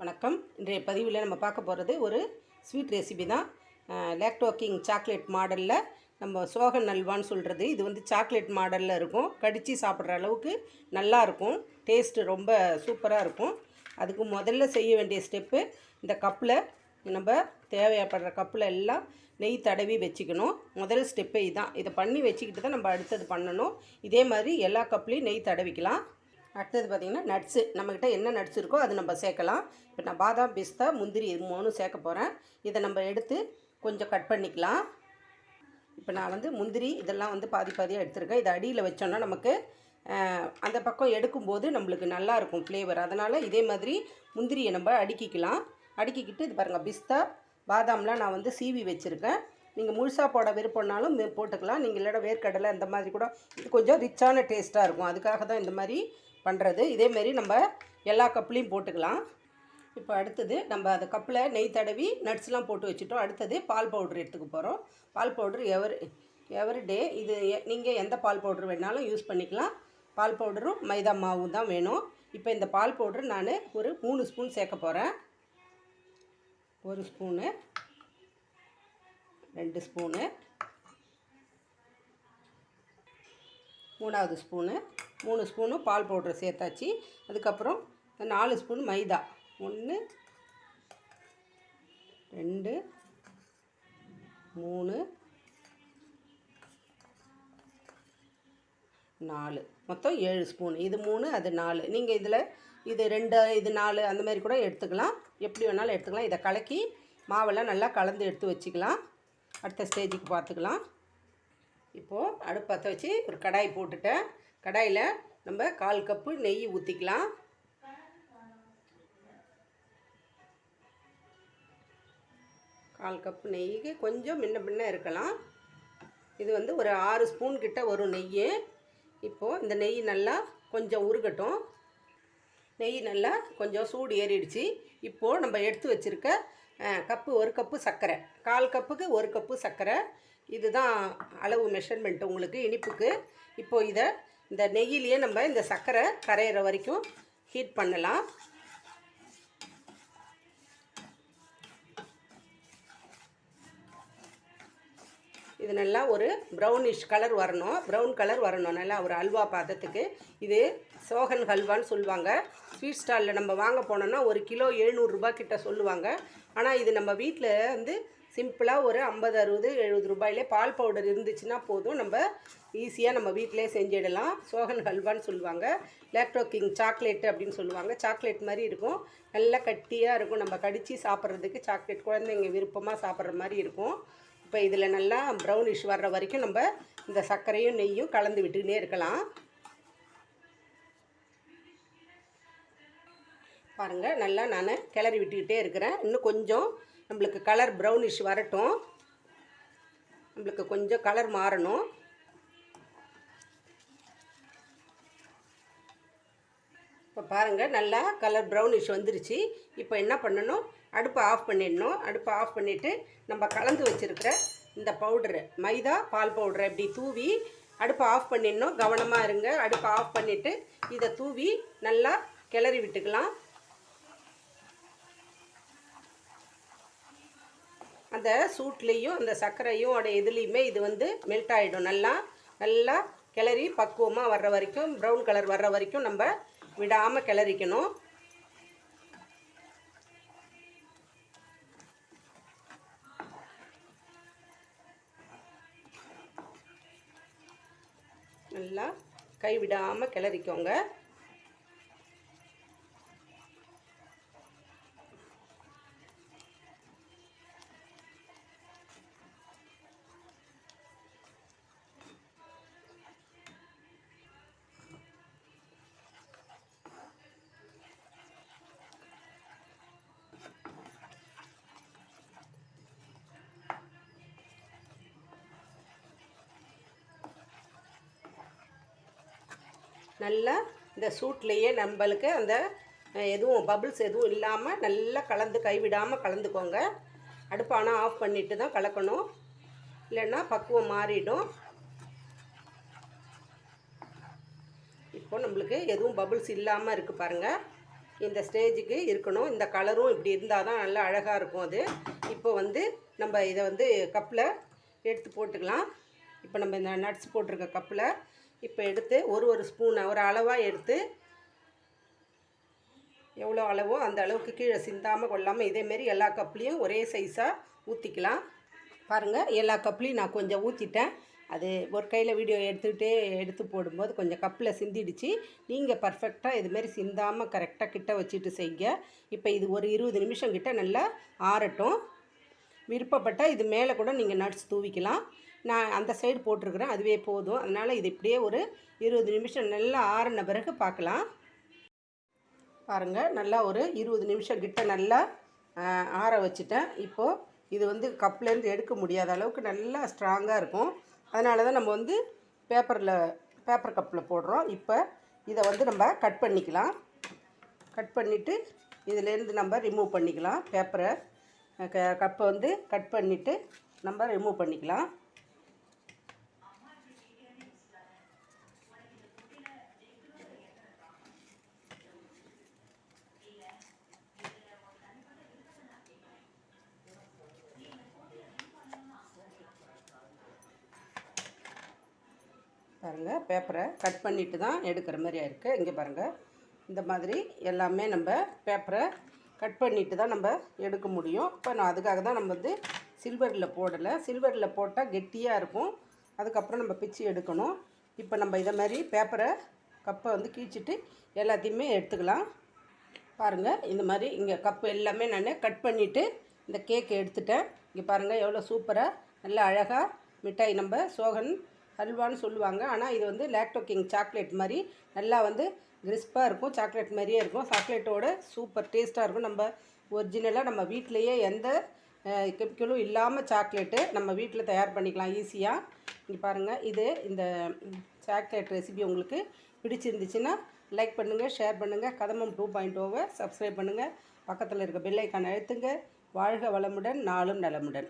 வணக்கம். இன்றைய பதிவில் நம்ம பார்க்க போகிறது ஒரு ஸ்வீட் ரெசிபி தான். லேக்டோ கிங் சாக்லேட் மாடலில் நம்ம சோகன் அல்வான்னு சொல்கிறது இது வந்து சாக்லேட் மாடலில் இருக்கும். கடித்து சாப்பிட்ற அளவுக்கு நல்லாயிருக்கும் டேஸ்ட்டு ரொம்ப சூப்பராக இருக்கும். அதுக்கு முதல்ல செய்ய வேண்டிய ஸ்டெப்பு இந்த கப்பில் நம்ம தேவைப்படுற கப்பில் எல்லாம் நெய் தடவி வச்சுக்கணும். முதல் ஸ்டெப்பே இதான். இதை பண்ணி வச்சுக்கிட்டு தான் நம்ம அடுத்தது பண்ணணும். இதே மாதிரி எல்லா கப்லேயும் நெய் தடவிக்கலாம். அடுத்தது பார்த்திங்கன்னா நட்ஸு நம்மக்கிட்ட என்ன நட்ஸ் இருக்கோ அது நம்ம சேர்க்கலாம். இப்போ நான் பாதாம் பிஸ்தா முந்திரி இது மூணும் சேர்க்க போகிறேன் இதை நம்ம எடுத்து கொஞ்சம் கட் பண்ணிக்கலாம். இப்போ நான் வந்து முந்திரி இதெல்லாம் வந்து பாதி பாதியாக எடுத்துருக்கேன். இதை அடியில் வச்சோன்னா நமக்கு அந்த பக்கம் எடுக்கும்போது நம்மளுக்கு நல்லாயிருக்கும் ஃப்ளேவர் அதனால் இதே மாதிரி முந்திரியை நம்ம அடுக்கிக்கலாம். அடுக்கிக்கிட்டு இது பாருங்கள் பிஸ்தா பாதாம்லாம் நான் வந்து சீவி வச்சுருக்கேன். நீங்கள் முழுசாக போட விருப்பம்னாலும் போட்டுக்கலாம். நீங்கள் இல்லைனா வேர்க்கடலை இந்த மாதிரி கூட இது கொஞ்சம் ரிச்சான டேஸ்ட்டாக இருக்கும். அதுக்காக தான் இந்த மாதிரி பண்ணுறது இதேமாரி நம்ம எல்லா கப்லேயும் போட்டுக்கலாம். இப்போ அடுத்தது நம்ம அந்த கப்பில் நெய் தடவி நட்ஸ்லாம் போட்டு வச்சுட்டோம். அடுத்தது பால் பவுட்ரு எடுத்துக்க போகிறோம் பால் பவுட்ரு எவர் எவரி டே இது நீங்கள் எந்த பால் பவுட்ரு வேணாலும் யூஸ் பண்ணிக்கலாம். பால் பவுடரும் மைதா மாவும் தான் வேணும். இப்போ இந்த பால் பவுட்ரு நான் ஒரு மூணு ஸ்பூன் சேர்க்க போகிறேன் ஒரு ஸ்பூனு ரெண்டு ஸ்பூனு மூணாவது ஸ்பூனு மூணு ஸ்பூனு பால் பவுட்ரு சேர்த்தாச்சு. அதுக்கப்புறம் நாலு ஸ்பூன் மைதா. ஒன்று ரெண்டு மூணு நாலு. மொத்தம் ஏழு ஸ்பூன். இது மூணு அது நாலு. நீங்கள் இதில் இது ரெண்டு இது நாலு அந்த மாதிரி கூட எடுத்துக்கலாம். எப்படி வேணாலும் எடுத்துக்கலாம். இதை கலக்கி மாவெல்லாம் நல்லா கலந்து எடுத்து வச்சுக்கலாம். அடுத்த ஸ்டேஜுக்கு பார்த்துக்கலாம். இப்போது அடுப்பு பற்ற வச்சு ஒரு கடாய் போட்டுட்டேன். கடாயில் நம்ம கால் கப்பு நெய் ஊற்றிக்கலாம் கால் கப்பு நெய்க்கு கொஞ்சம் முன்ன பின்ன இருக்கலாம். இது வந்து ஒரு ஆறு ஸ்பூன் கிட்ட வரும் நெய் இப்போது இந்த நெய் நல்லா கொஞ்சம் உருகட்டும். நெய் நல்லா கொஞ்சம் சூடு ஏறிடுச்சு. இப்போது நம்ம எடுத்து வச்சுருக்க கப்பு ஒரு கப்பு சர்க்கரை. கால் கப்புக்கு ஒரு கப்பு சர்க்கரை. இதுதான் அளவு மெஷர்மெண்ட் உங்களுக்கு இனிப்புக்கு. இப்போது இதை இந்த நெய்யிலேயே நம்ம இந்த சர்க்கரை கரையிற வரைக்கும் ஹீட் பண்ணலாம். இது நல்லா ஒரு ப்ரௌனிஷ் கலர் வரணும். ப்ரௌன் கலர் வரணும். நல்லா ஒரு அல்வா பாதத்துக்கு. இது சோகன் ஹல்வான்னு சொல்லுவாங்க. ஸ்வீட் ஸ்டாலில் நம்ம வாங்க போனோம்னா ஒரு கிலோ எழுநூறுரூபா கிட்ட சொல்லுவாங்க. ஆனால் இது நம்ம வீட்டில் வந்து சிம்பிளாக ஒரு ஐம்பது அறுபது எழுபது ரூபாயிலே பால் பவுடர் இருந்துச்சுன்னா போதும். நம்ம ஈஸியாக நம்ம வீட்டிலே செஞ்சிடலாம். சோகன் ஹல்வான்னு சொல்லுவாங்க. லேக்டோ கிங் சாக்லேட் அப்படின்னு சொல்லுவாங்க. சாக்லேட் மாதிரி இருக்கும். நல்லா கட்டியாக இருக்கும். நம்ம கடித்து சாப்பிட்றதுக்கு சாக்லேட். குழந்தைங்க விருப்பமாக சாப்பிட்ற மாதிரி இருக்கும். இப்போ இதில் நல்லா ப்ரௌனிஷ் வர்ற வரைக்கும் நம்ம இந்த சர்க்கரையும் நெய்யும் கலந்து விட்டுக்கினே இருக்கலாம். பாருங்கள் நல்லா நான் கிளறி விட்டுக்கிட்டே இருக்கிறேன். இன்னும் கொஞ்சம் நம்மளுக்கு கலர் ப்ரௌனிஷ் வரட்டும். நம்மளுக்கு கொஞ்சம் கலர் மாறணும். இப்போ பாருங்கள் நல்லா கலர் ப்ரௌனிஷ் வந்துருச்சு. இப்போ என்ன பண்ணணும்? அடுப்பை ஆஃப் பண்ணிடணும். அடுப்பை ஆஃப் பண்ணிவிட்டு நம்ம கலந்து வச்சுருக்கிற இந்த பவுடரு மைதா பால் பவுடரை இப்படி தூவி அடுப்பை ஆஃப் பண்ணிடணும். கவனமாக இருங்க. அடுப்பை ஆஃப் பண்ணிவிட்டு இதை தூவி நல்லா கிளறி விட்டுக்கலாம். அந்த சூட்லேயும் அந்த சர்க்கரையும் உடைய இதுலேயுமே இது வந்து மெல்ட் ஆகிடும் நல்லா நல்லா கிளறி பக்குவமாக வர்ற வரைக்கும் ப்ரௌன் கலர் வர்ற வரைக்கும் நம்ம விடாமல் கிளறிக்கணும். நல்லா கை விடாமல் கிளறிக்கோங்க. நல்லா இந்த சூட்லேயே நம்மளுக்கு அந்த எதுவும் பபிள்ஸ் எதுவும் இல்லாமல் நல்லா கலந்து கைவிடாமல் கலந்துக்கோங்க. அடுப்பு ஆனால் ஆஃப் பண்ணிட்டு தான் கலக்கணும். இல்லைன்னா பக்குவம் மாறிடும். இப்போ நம்மளுக்கு எதுவும் பபிள்ஸ் இல்லாமல் இருக்குது பாருங்கள் இந்த ஸ்டேஜுக்கு இருக்கணும். இந்த கலரும் இப்படி இருந்தால் தான் நல்லா அழகாக இருக்கும் அது. இப்போ வந்து நம்ம இதை வந்து கப்பில் எடுத்து போட்டுக்கலாம். இப்போ நம்ம இந்த நட்ஸ் போட்டிருக்க கப்பில் இப்போ எடுத்து ஒரு ஒரு ஸ்பூன் ஒரு அளவாக எடுத்து எவ்வளோ அளவோ அந்த அளவுக்கு கீழே சிந்தாமல் கொள்ளாமல் இதேமாரி எல்லா கப்லேயும் ஒரே சைஸாக ஊற்றிக்கலாம் பாருங்கள் எல்லா கப்லேயும் நான் கொஞ்சம் ஊற்றிட்டேன் அது ஒரு கையில் வீடியோ எடுத்துக்கிட்டே எடுத்து போடும்போது கொஞ்சம் கப்பில் சிந்திடுச்சு. நீங்கள் பர்ஃபெக்டாக இதுமாரி சிந்தாமல் கரெக்டாக கிட்ட வச்சுட்டு செய்ய இப்போ இது ஒரு இருபது நிமிஷம் கிட்ட நல்லா ஆறட்டும். விருப்பப்பட்டால் இது மேலே கூட நீங்கள் நட்ஸ் தூவிக்கலாம். நான் அந்த சைடு போட்டிருக்கிறேன். அதுவே போதும். அதனால் இது இப்படியே ஒரு இருபது நிமிஷம் நல்லா ஆறின பிறகு பார்க்கலாம். பாருங்கள் நல்லா ஒரு இருபது நிமிஷம் கிட்ட நல்லா ஆற வச்சுட்டேன். இப்போது இது வந்து கப்லேருந்து எடுக்க முடியாத அளவுக்கு நல்லா ஸ்ட்ராங்காக இருக்கும். அதனால தான் நம்ம வந்து பேப்பரில் பேப்பர் கப்பில் போடுறோம். இப்போ இதை வந்து நம்ம கட் பண்ணிக்கலாம். கட் பண்ணிவிட்டு இதிலேருந்து நம்ம ரிமூவ் பண்ணிக்கலாம். பேப்பரை க கப்பை வந்து கட் பண்ணிவிட்டு நம்ம ரிமூவ் பண்ணிக்கலாம். பாருங்கள் பேப்பரை கட் பண்ணிட்டு தான் எடுக்கிற மாதிரி இருக்குது இங்கே பாருங்கள் இந்த மாதிரி எல்லாமே நம்ம பேப்பரை கட் பண்ணிட்டு தான் நம்ம எடுக்க முடியும். இப்போ நான் அதுக்காக தான் நம்ம வந்து சில்வரில் போடலை. சில்வரில் போட்டால் கெட்டியாக இருக்கும். அதுக்கப்புறம் நம்ம பிச்சு எடுக்கணும். இப்போ நம்ம இதை மாதிரி பேப்பரை கப்பை வந்து கீழ்ச்சிட்டு எல்லாத்தையுமே எடுத்துக்கலாம். பாருங்கள் இந்த மாதிரி இங்கே கப்பு எல்லாமே நான் கட் பண்ணிவிட்டு இந்த கேக்கு எடுத்துட்டேன். இங்கே பாருங்கள் எவ்வளோ சூப்பராக நல்லா அழகாக மிட்டாய் நம்ம சோகன் ஹல்வான்னு சொல்லுவாங்க. ஆனால் இது வந்து லேக்டோ கிங் சாக்லேட் மாதிரி நல்லா வந்து கிறிஸ்பாக இருக்கும் சாக்லேட் மாதிரியே இருக்கும். சாக்லேட்டோட சூப்பர் டேஸ்ட்டாக இருக்கும். நம்ம ஒரிஜினலாக நம்ம வீட்டிலையே எந்த கெமிக்கலும் இல்லாமல் சாக்லேட்டு நம்ம வீட்டில் தயார் பண்ணிக்கலாம் ஈஸியாக இங்கே பாருங்கள் இது இந்த சாக்லேட் ரெசிபி உங்களுக்கு பிடிச்சிருந்துச்சுன்னா லைக் பண்ணுங்கள் ஷேர் பண்ணுங்கள் கதமம் டூ பாயிண்ட் ஓவை சப்ஸ்கிரைப் பண்ணுங்கள் பக்கத்தில் இருக்க பெல் அழுத்துங்க. வாழ்க வளமுடன் நாளும் நலமுடன்.